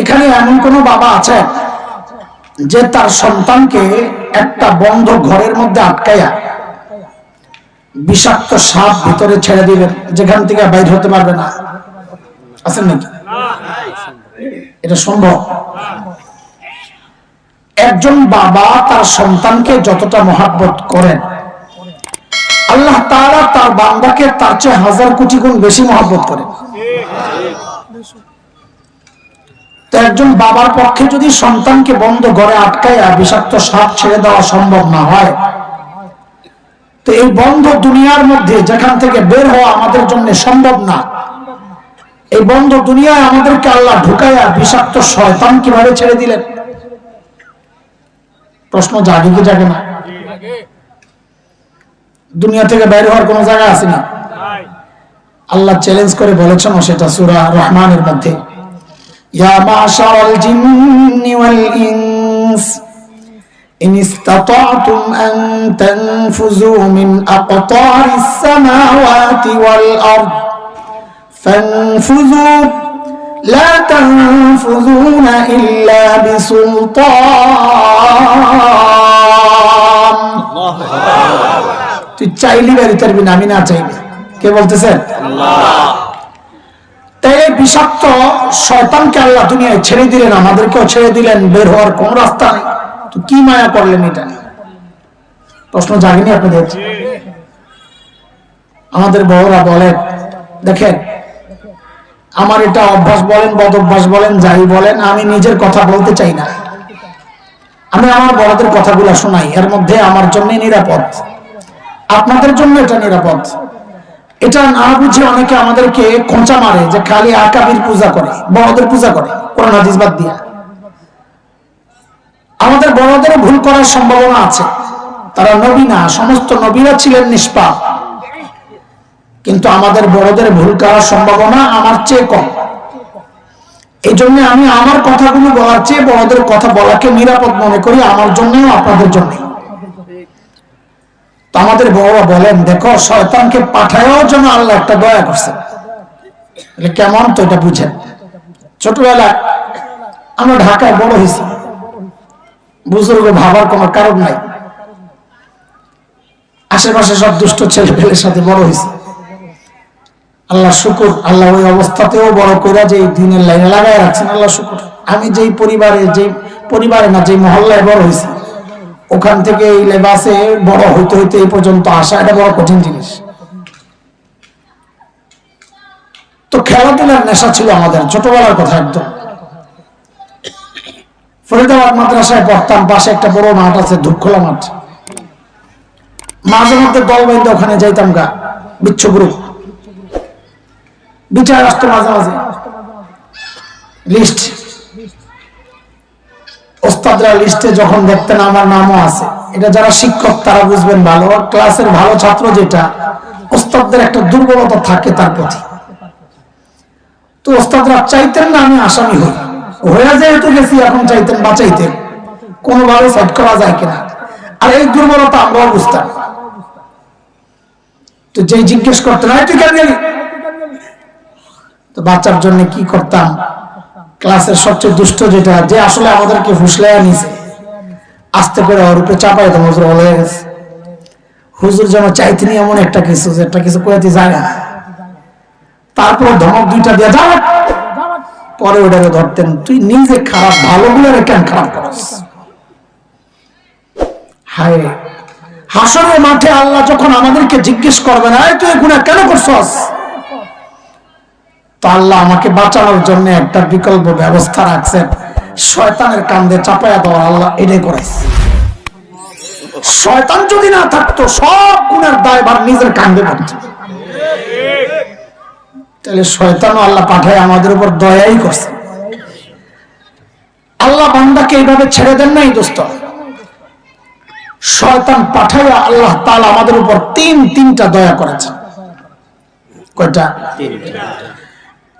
এখানে এমন কোন বাবা আছে যে তার সন্তানকে একটা বন্ধ ঘরের মধ্যে আটকাইয়া বিষাক্ত সাপ ভিতরে ছেড়ে দিবেন, যেখান থেকে বাইর হতে পারবে না। আছেন নাকি? এটা সম্ভব? একজন বাবা তার সন্তানকে যতটা মহাব্বত করেন, আল্লাহ তাআলা তার বান্দাকে তার চেয়ে হাজার কোটি গুণ বেশি মহাব্বত করেন। তো একজন বাবার পক্ষে যদি সন্তানকে বন্ধ ঘরে আটকাইয়া বিষাক্ত সাপ ছেড়ে দেওয়া সম্ভব না হয়, তো এই বন্ধ দুনিয়ার মধ্যে যেখান থেকে বের হওয়া আমাদের জন্য সম্ভব না। এই বন্ধ দুনিয়ায় আমাদেরকে আল্লাহ ঢুকাইয়া বিষাক্ত শয়তান কীভাবে ছেড়ে দিলেন? প্রশ্ন জাগে কি জাগে না? দুনিয়া থেকে বাইরে হওয়ার কোন জায়গা আছে না? আল্লাহ চ্যালেঞ্জ করে বলেছেন সেটা সুরা রহমানের মধ্যে। ইয়া মাশারাল জিন্নি ওয়াল ইনস إن استطعتم أن تنفذوا من أقطار السماوات والأرض فانفذوا لا تنفذون إلا بسلطان তুই চাইলি বেরিয়ে পারবি না আমি না চাইলে কে বলতেছেন তাই এই বিষাক্ত শয়তানকে আল্লাহ দুনিয়ায় ছেড়ে দিলেন, আমাদেরকেও ছেড়ে দিলেন, বের হওয়ার কোন রাস্তা নেই। তো কি মায়া করলেন এটা? প্রশ্ন জাগেনি আপনাদের? আমাদের বড়রা বলেন দেখেন, আমার এটা অভ্যাস বলেন, বদ অভ্যাস বলেন, যাই বলেন, আমি নিজের কথা বলতে চাই না। আমি আমার বড়দের কথাগুলো শোনাই, এর মধ্যে আমার জন্য নিরাপদ। আপনাদের জন্য এটা নিরাপদ। এটা না বুঝে অনেকে আমাদেরকে খোঁচা মারে যে খালি আকাবির পূজা করে, বড়দের পূজা করে, কোরআন হাদিস দিয়া। আমাদের বড়দের ভুল করার সম্ভাবনা আছে। তারা নবী না, সমস্ত নবীরা ছিলেন নিষ্পাপ। কিন্তু আমাদের বড়দের ভুল করার সম্ভাবনা আমার চেয়ে কম। এই জন্য আমি আমার কথাগুলো বলার চেয়ে বড়দের কথা বলাকে নিরাপদ মনে করি আমার জন্যও আপনাদের জন্য তো আমাদের বড়রা বলেন দেখো শয়তানকে পাঠায়ও যেন আল্লাহ একটা দয়া করছেন বলে, কেমন তো এটা বুঝেন? ছোটবেলায় আমরা ঢাকায় বড় হয়েছি। বুজুর্গ ভাবার কোনো কারণ নাই। আশেপাশে সব দুষ্ট ছেলে পেলের সাথে বড় হয়েছে। আল্লাহ শুকুর আল্লাহ ওই অবস্থাতেও বড় করে যে দিনের লাইনে লাগাই রাখছেন আল্লাহ শুকুর। আমি যেই পরিবারে যে পরিবারে না যে মহল্লায় বড় হয়েছি ওখান থেকে এই লেবাসে বড় হইতে হইতে এই পর্যন্ত আসা, এটা বড় কঠিন জিনিস। তো খেলাধুলার নেশা ছিল আমাদের, ছোটবেলার কথা একদম। ফরিদাবাদ মাদ্রাসায় পড়তাম, পাশে একটা বড় মাঠ আছে, ধূপখোলা মাঠ। মাঝে মধ্যে দল বাইন্দে ওখানে যাইতাম গা, বিচ্ছ গ্রুপ। বিচার আসতো মাঝে মাঝে। লিস্ট ওস্তাদরা লিস্টে যখন দেখতেন আমার নামও আছে। এটা যারা শিক্ষক, তারা বুঝবেন ভালো। ক্লাসের ভালো ছাত্র যেটা, ওস্তাদদের একটা দুর্বলতা থাকে তার প্রতি। তো ওস্তাদরা চাইতেন না আমি আসামি হই। হয়ে যেহেতু গেছি, এখন চাইতেন বাঁচাইতেন কোনোভাবে সেট করা যায় কিনা? আর এই দুর্বলতা আমরাও বুঝতাম। তো যেই জিজ্ঞেস করতেন, "এই তুই কেন গেলি? তো বাচ্চার জন্য কি করতাম? ক্লাসের সবচেয়ে দুষ্ট যেটা, যে আসলে আমাদেরকে ফুসলাইয়া নিছে। আস্তে করে ওর উপরে চাপাই তো হুজুর হলে গেছে। হুজুর যেন চাইতেনি এমন একটা কিছু, যে একটা কিছু কয়েতে যায় না। তারপর ধমক দুইটা দিয়ে যা পরে ওটাকে ধরতেন, তুই নিজে খারাপ ভালো গুলো কেন খারাপ করস? হায় হাসরের মাঠে আল্লাহ যখন আমাদেরকে জিজ্ঞেস করবে না তুই গুণা কেন করছস? তো আল্লাহ আমাকে বাঁচানোর জন্য একটা বিকল্প ব্যবস্থা রাখছেন। শয়তানের কান্দে চাপায়া দেওয়া আল্লাহ এটাই করেছে। শয়তান যদি না থাকতো, সব গুণের দায়ভার নিজের কান্দে পড়তো। তাহলে শয়তানও আল্লাহ পাঠায় আমাদের উপর দয়াই করছে। আল্লাহ বান্দাকে এইভাবে ছেড়ে দেন নাই দোস্ত। শয়তান পাঠাইয়া আল্লাহ তাআলা আমাদের উপর তিন তিনটা দয়া করেছেন কয়টা?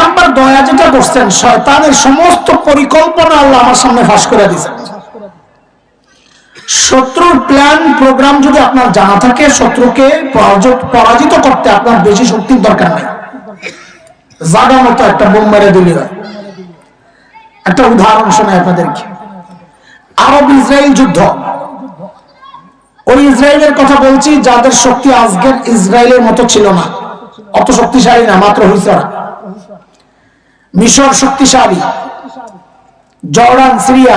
নম্বর দয়া যেটা করছেন, শয়তানের সমস্ত পরিকল্পনা আল্লাহ আমার সামনে ফাঁস করে দিয়েছেন। শত্রুর প্ল্যান প্রোগ্রাম যদি আপনার জানা থাকে, শত্রুকে পরাজিত করতে আপনার বেশি শক্তির দরকার নাই। জাগা মতো একটা বোম মেরে দিলি একটা উদাহরণ শোনায় আপনাদেরকে। আরব ইসরায়েল যুদ্ধ। ওই ইসরায়েলের কথা বলছি, যাদের শক্তি আজকের ইসরায়েলের মতো ছিল না। অত শক্তিশালী না, মাত্র হয়েছে মিশর শক্তিশালী জর্ডান সিরিয়া।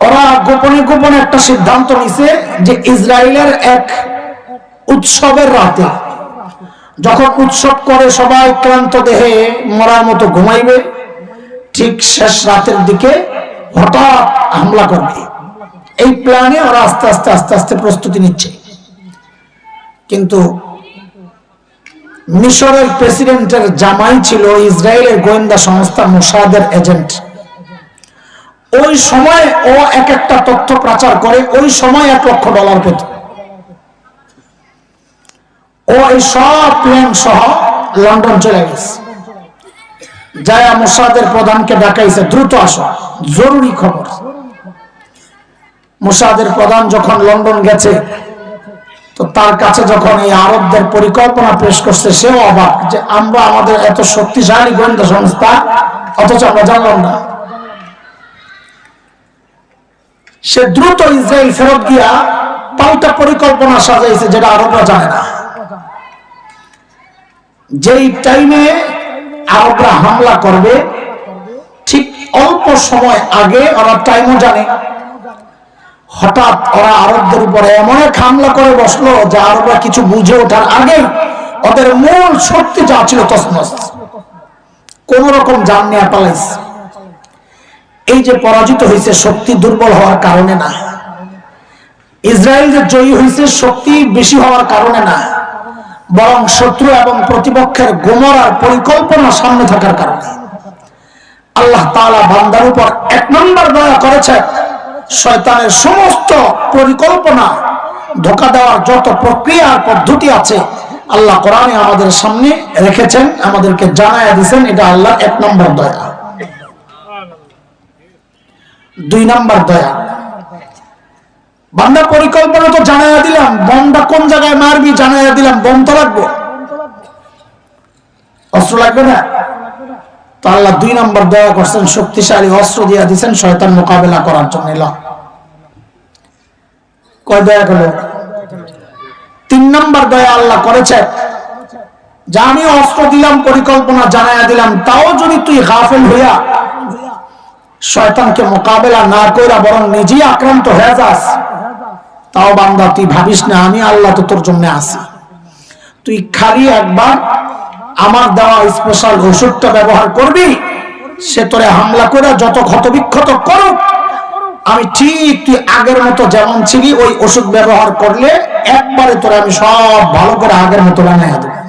ওরা গোপনে গোপনে একটা সিদ্ধান্ত নিছে যে ইসরায়েলের এক উৎসবের রাতে যখন উৎসব করে সবাই ক্লান্ত দেহে মরার মতো ঘুমাইবে, ঠিক শেষ রাতের দিকে হঠাৎ হামলা করবে। এই প্ল্যানে ওরা আস্তে আস্তে আস্তে আস্তে প্রস্তুতি নিচ্ছে। কিন্তু মিশরের প্রেসিডেন্টের জামাই ছিল ইসরায়েলের গোয়েন্দা সংস্থা মোসাদের এজেন্ট। ওই সময় ও এক একটা তথ্য প্রচার করে, ওই সময় এক লক্ষ ডলার পেত। ও এই সব প্ল্যান সহ লন্ডন চলে গেছে। জায়া মোসাদের প্রধানকে ডাকাইছে, দ্রুত আসো, জরুরি খবর। মোসাদের প্রধান যখন লন্ডন গেছে তো তার কাছে যখন এই আরবদের পরিকল্পনা পেশ করছে, সেও অবাক যে আমরা আমাদের এত শক্তিশালী গোয়েন্দা সংস্থা, অথচ আমরা জানলাম না। সে দ্রুত ইসরায়েল ফেরত গিয়া পাল্টা পরিকল্পনা সাজাইছে যেটা আরবরা জানে না। যেই টাইমে আরবরা হামলা করবে, ঠিক অল্প সময় আগে, ওরা টাইমও জানে হঠাৎ ওরা আরবদের উপরে এমন এক হামলা করে বসল যে আরবরা কিছু বুঝে ওঠার আগে ওদের মূল শক্তি যা ছিল তসমস কোন রকম জান নিয়ে পালাইছে। এই যে পরাজিত হয়েছে, শক্তি দুর্বল হওয়ার কারণে না। ইসরায়েল যে জয়ী হয়েছে, শক্তি বেশি হওয়ার কারণে না। বরং শত্রু এবং প্রতিপক্ষের গোমরার পরিকল্পনা সামনে থাকার কারণে। আল্লাহ তাআলা বান্দার উপর এক নম্বর দয়া করেছে শয়তানের সমস্ত পরিকল্পনা, ধোকা দেওয়ার যত প্রক্রিয়া আর পদ্ধতি আছে, আল্লাহ কোরআনে আমাদের সামনে রেখেছেন, আমাদেরকে জানায় দিয়েছেন, এটা আল্লাহ এক নম্বর দয়া। দুই নাম্বার দয়া। বান্দা পরিকল্পনা তো জানাইয়া দিলাম বমটা কোন জায়গায় মারবি জানাইয়া দিলাম বম তো লাগবো। অস্ত্র লাগবে না? তো আল্লাহ দুই নম্বর দয়া করছেন, শক্তিশালী অস্ত্র দিয়া দিচ্ছেন শয়তান মোকাবেলা করার জন্য। কয় দয়া করল তিন নম্বর দয়া আল্লাহ করেছে। যে আমি অস্ত্র দিলাম, পরিকল্পনা জানাইয়া দিলাম, তাও যদি তুই গাফেল হইয়া শয়তানকে মোকাবেলা না কইরা বরং নিজেই আক্রান্ত হয়ে যাস, তাও বান্দা তুই ভাবিস না, আমি আল্লাহ তো তোর জন্য আসি তুই খালি একবার আমার দেওয়া স্পেশাল ওষুধটা ব্যবহার করবি, সে তোরে হামলা করে যত ক্ষতবিক্ষত করুক, আমি ঠিক তুই আগের মতো যেমন ছিলি, ওই ওষুধ ব্যবহার করলে একবারে তোরে আমি সব ভালো করে আগের মতো বানাই দেবো।